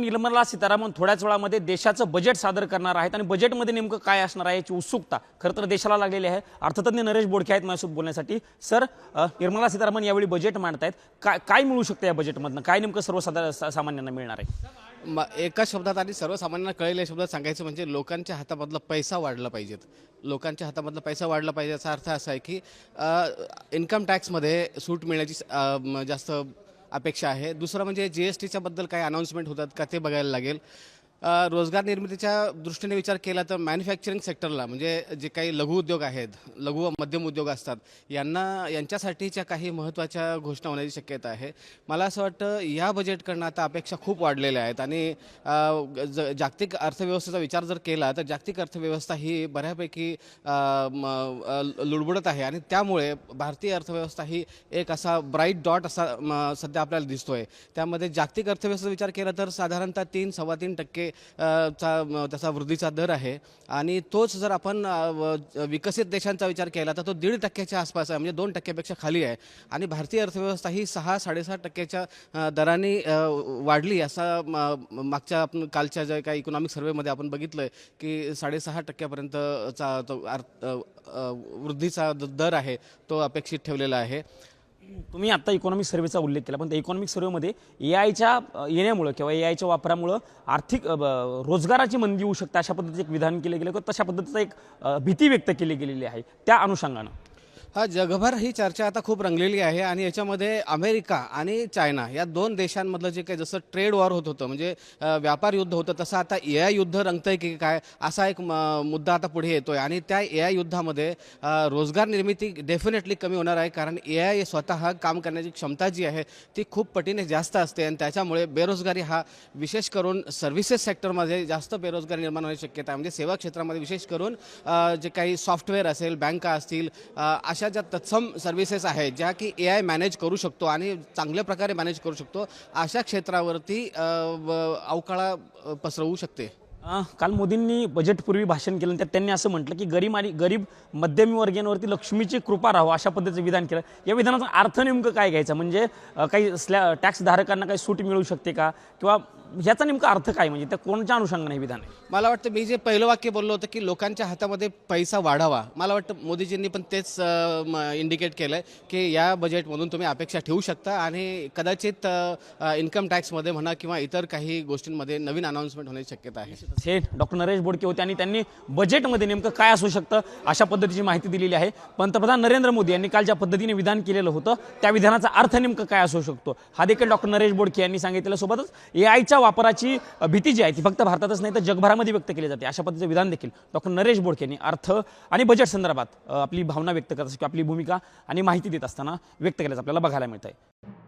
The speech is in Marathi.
निर्मला सीतारामन थोड्याच वेळामध्ये देशाचं बजेट सादर करणार आहेत आणि बजेटमध्ये नेमकं काय असणार आहे याची उत्सुकता खरं तर देशाला लागलेली आहे. अर्थतज्ञ नरेश बोडके आहेत माझ्यासोबत बोलण्यासाठी. सर निर्मला सीतारामन यावेळी बजेट मांडतायत. काय काय मिळू शकतं या बजेटमधनं काय नेमकं सर्वसाधारण सामान्यांना मिळणार आहे? एका शब्दात आणि सर्वसामान्यांना कळेल या शब्दात सांगायचं म्हणजे लोकांच्या हातामधला पैसा वाढला पाहिजेत. लोकांच्या हातामधला पैसा वाढला पाहिजे याचा अर्थ असा आहे की इन्कम टॅक्समध्ये सूट मिळण्याची जास्त अपेक्षा आहे. दुसरं म्हणजे जी एस टीच्याबद्दल काही अनाऊन्समेंट होतात का ते बघायला लागेल. रोजगार निर्मितीच्या दृष्टीने विचार केला तर मॅन्युफॅक्चरिंग सेक्टरला म्हणजे जे काही लघु उद्योग आहेत लघु व मध्यम उद्योग असतात यांना यांच्यासाठीच्या काही महत्त्वाच्या घोषणा होण्याची शक्यता आहे. मला असं वाटतं या बजेटकडनं आता अपेक्षा खूप वाढलेल्या आहेत आणि ज- जागतिक अर्थव्यवस्थेचा विचार जर केला तर जागतिक अर्थव्यवस्था ही बऱ्यापैकी लुडबुडत आहे आणि त्यामुळे भारतीय अर्थव्यवस्था ही एक असा ब्राईट डॉट असा म, सध्या आपल्याला दिसतोय. त्यामध्ये जागतिक अर्थव्यवस्थेचा विचार केला तर साधारणतः तीन सव्वा तीन टक्के चा त्याचा वृद्धीचा दर आहे. आणि तोच जर आपण व- विकसित देशांचा विचार केला तर तो दीड टक्क्याच्या आसपास आहे म्हणजे दोन टक्क्यापेक्षा खाली आहे. आणि भारतीय अर्थव्यवस्था ही सहा साडेसहा टक्क्याच्या दराने वाढली असा म- मागच्या आपण कालच्या ज्या काही इकॉनॉमिक सर्वेमध्ये आपण बघितलं की साडेसहा टक्क्यापर्यंतचा तो अर्थ- वृद्धीचा दर आहे तो अपेक्षित ठेवलेला आहे. तुम्ही आता इकॉनॉमिक सर्व्हेचा उल्लेख केला पण त्या इकॉनॉमिक सर्व्हेमध्ये ए आयच्या येण्यामुळं किंवा ए आयच्या वापरामुळं आर्थिक रोजगाराची मंदी होऊ शकते अशा पद्धतीचं एक विधान केलं गेलं किंवा तशा पद्धतीचा एक भीती व्यक्त केली गेलेली आहे. त्या अनुषंगानं. हा जगभर ही चर्चा आता खूप रंगलेली आहे आणि याच्यामध्ये अमेरिका आणि चायना या दोन देशांमधलं जे काही जसं ट्रेड वॉर होत होतं म्हणजे व्यापार युद्ध होतं तसं आता ए आय युद्ध रंगतंय की काय असा एक म- मुद्दा आता पुढे येतो आहे आणि त्या ए आय युद्धामध्ये रोजगार निर्मिती डेफिनेटली कमी होणार आहे कारण ए आय स्वतः काम करण्याची क्षमता जी आहे ती खूप पटीने जास्त असते. आणि त्याच्यामुळे बेरोजगारी हा विशेष करून सर्व्हिसेस सेक्टरमध्ये जास्त बेरोजगारी निर्माण होण्याची शक्यता आहे. म्हणजे सेवा क्षेत्रामध्ये विशेष करून जे काही सॉफ्टवेअर असेल बँका असतील अशा अशा ज्या तत्सम सर्व्हिसेस आहेत ज्या की ए आय मॅनेज करू शकतो आणि चांगल्या प्रकारे मॅनेज करू शकतो अशा क्षेत्रावरती व- अवकाळा पसरवू शकते. काल मोदींनी बजेटपूर्वी भाषण केलं त्यात त्यांनी असं म्हटलं की गरीब आणि गरीब मध्यमवर्गीयांवरती लक्ष्मीची कृपा राहावं अशा पद्धतीचं विधान केलं. या विधानाचा अर्थ नेमकं काय घ्यायचं? म्हणजे काही स्लॅ टॅक्स धारकांना काही सूट मिळू शकते का? किंवा ह्याचा नेमका अर्थ काय? म्हणजे त्या कोणत्या अनुषंगाने हे विधान आहे? मला वाटतं मी जे पहिलं वाक्य बोललो होतं की लोकांच्या हातामध्ये पैसा वाढावा. मला वाटतं मोदीजींनी पण तेच इंडिकेट केलं आहे की या बजेटमधून तुम्ही अपेक्षा ठेवू शकता आणि कदाचित इन्कम टॅक्समध्ये म्हणा किंवा इतर काही गोष्टींमध्ये नवीन अनाऊन्समेंट होण्याची शक्यता आहे. हे डॉक्टर नरेश बोडके होते आणि त्यांनी बजेटमध्ये नेमकं काय असू शकतं अशा पद्धतीची माहिती दिलेली आहे. पंतप्रधान नरेंद्र मोदी यांनी काल ज्या पद्धतीने विधान केलेलं होतं त्या विधानाचा अर्थ नेमकं काय असू शकतो? हा देखील डॉक्टर नरेश बोडके यांनी सांगितलेलं सोबतच ए आयच्या वापराची भीती जी आहे ती फक्त भारतातच नाही तर जगभरामध्ये व्यक्त केली जाते. अशा पद्धतीचं विधान देखील डॉक्टर नरेश बोडके यांनी अर्थ आणि बजेट संदर्भात आपली भावना व्यक्त करत किंवा आपली भूमिका आणि माहिती देत असताना व्यक्त केल्याचं आपल्याला बघायला मिळत आहे